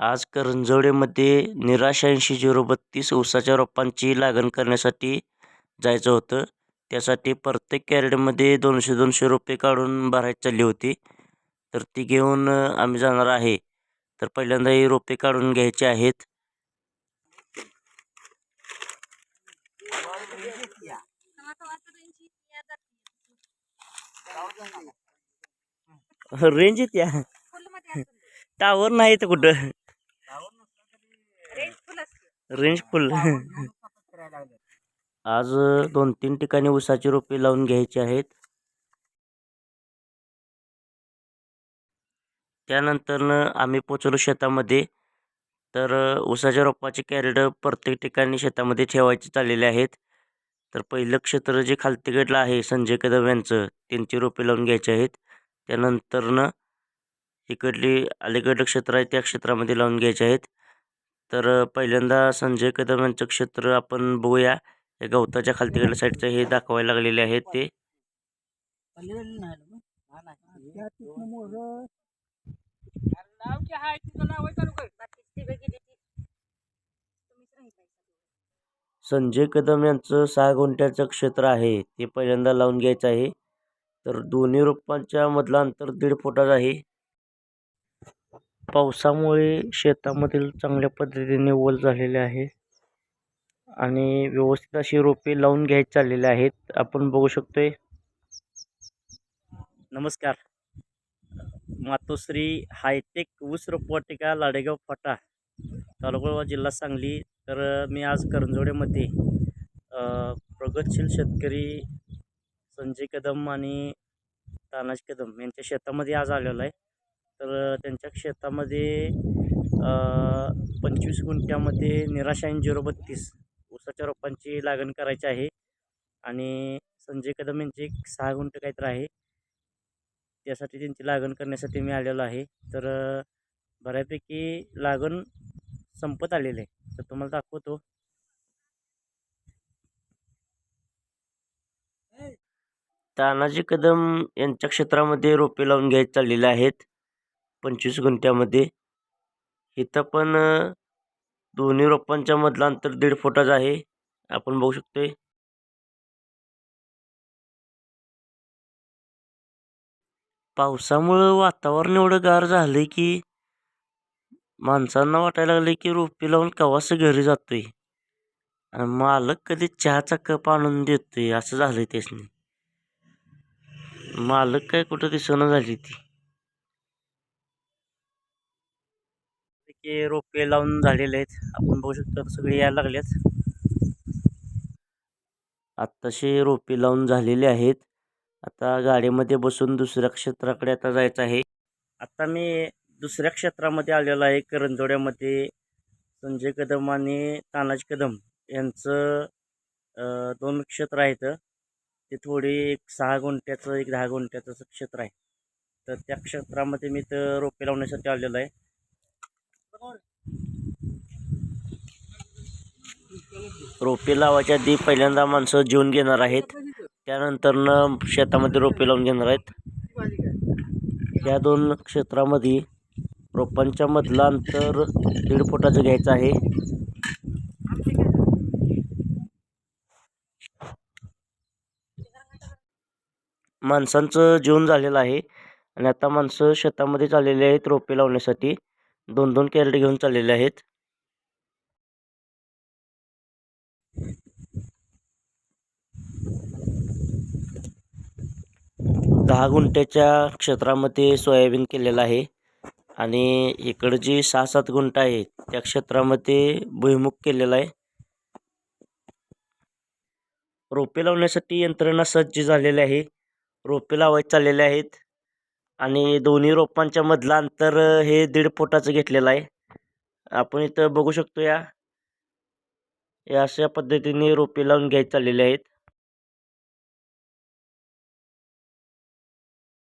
आज करंजवडेमध्ये निराशा ऐंशी झिरो बत्तीस ऊसाच्या रोपांची लागण करण्यासाठी जायचं होतं. त्यासाठी प्रत्येक कॅरेटमध्ये दोनशे दोनशे रोपे काढून भरायची चालली होती. तर ती घेऊन आम्ही जाणार आहे. तर पहिल्यांदा ही रोपे काढून घ्यायची आहेत. रेंज येत्या टावर नाही तर कुठं? रेंज फुल आज दोन तीन ठिकाणी ऊसाची रोपे लावून घ्यायची आहेत. त्यानंतरनं आम्ही पोचलो शेतामध्ये. तर ऊसाच्या रोपाचे कॅरेट प्रत्येक ठिकाणी शेतामध्ये ठेवायचे चाललेले आहेत. तर पहिलं क्षेत्र जे खालतीकडलं आहे संजय कदम यांचं त्यांची रोपे लावून घ्यायची आहेत. त्यानंतरनं इकडली अलीकडलं क्षेत्र आहे त्या क्षेत्रामध्ये लावून घ्यायचे आहेत. तर पहिल्यांदा संजय कदम यांचं क्षेत्र आपण बघूया. हे गवताच्या खालतीकडल्या साईडचं हे दाखवायला लागलेले आहेत ते. संजय कदम यांचं सहा गुंठ्याचं क्षेत्र आहे. ते पहिल्यांदा लावून घ्यायचं आहे. तर दोन्ही रोपांच्या मधलं अंतर दीड फुटाचं आहे. पावसामुळे शेतामधील चांगल्या पद्धतीने ओल झालेले आहे. आणि व्यवस्थित अशी रोपे लावून घ्यायची चाललेले आहेत. आपण बघू शकतोय. नमस्कार. मातोश्री हायटेक ऊस रोपवाटिका लाडेगाव फाटा तालुका जिल्हा सांगली. तर मी आज करंजोड्यामध्ये प्रगतशील शेतकरी संजय कदम आणि तानाजी कदम यांच्या शेतामध्ये आज आलेलो आहे. तर त्यांच्या शेतामध्ये पंचवीस गुंठ्यामध्ये निराशाईन झिरो बत्तीस ऊसाच्या रोपांची लागण करायची आहे. आणि संजय कदम यांची एक सहा गुंठ काहीतरी आहे. त्यासाठी त्यांची लागण करण्यासाठी मी आलेलो आहे. तर बऱ्यापैकी लागण संपत आलेले आहे. तर तुम्हाला दाखवतो. तानाजी कदम यांच्या क्षेत्रामध्ये रोपे लावून घ्यायचे चाललेले आहेत. पंचवीस गुंठ्यामध्ये. इथं पण दोन्ही रोपांच्या मधलं अंतर दीड फुटाचं आहे. आपण बघू शकतोय. पावसामुळं वातावरण एवढं गार झालंय की माणसांना वाटायला लागलं की रोपे लावून कवास घरी जातोय. आणि मालक कधी चहाचा कप आणून देतोय असं झालंय त्यासनी. मालक काय कुठं दिसणं झाली ती. की रोपे लावून झालेले आहेत. आपण बघू शकतो सगळे यायला लागलेत. आत्ताशे रोपे लावून झालेले आहेत. आता गाडीमध्ये बसून दुसऱ्या क्षेत्राकडे आता जायचं आहे. आता मी दुसऱ्या क्षेत्रामध्ये आलेलो आहे. करंजोड्यामध्ये संजय कदम आणि तानाजी कदम यांचं दोन क्षेत्र आहेत. ते थोडी एक सहा गुंठ्याचं एक दहा गुंठ्याचं क्षेत्र आहे. तर त्या क्षेत्रामध्ये मी तर रोपे लावण्यासाठी आलेलो आहे. रोपे लावायच्या आधी पहिल्यांदा माणसं जेवून घेणार आहेत. त्यानंतरनं शेतामध्ये रोपे लावून घेणार आहेत. या दोन क्षेत्रामध्ये रोपांच्या मधलं अंतर दीड फुटाचं घ्यायचं आहे. माणसांचं जेवण झालेलं आहे. आणि आता माणसं शेतामध्ये चाललेली आहेत रोपे लावण्यासाठी. दोन दोन कॅरेट घेऊन चाललेले आहेत. दहा गुंठ्याच्या क्षेत्रामध्ये सोयाबीन केलेलं आहे आणि इकडं जी सहा सात गुंठ आहे त्या क्षेत्रामध्ये भुईमुग केलेला आहे. रोपे लावण्यासाठी यंत्रणा सज्ज झालेली आहे. रोपे लावायचे चाललेले आहेत. आणि दोन्ही रोपांच्या मधलं अंतर हे दीड फुटाचं घेतलेलं आहे. आपण इथं बघू शकतो या. या अशा पद्धतीने रोपे लावून घ्यायचे चाललेले आहेत.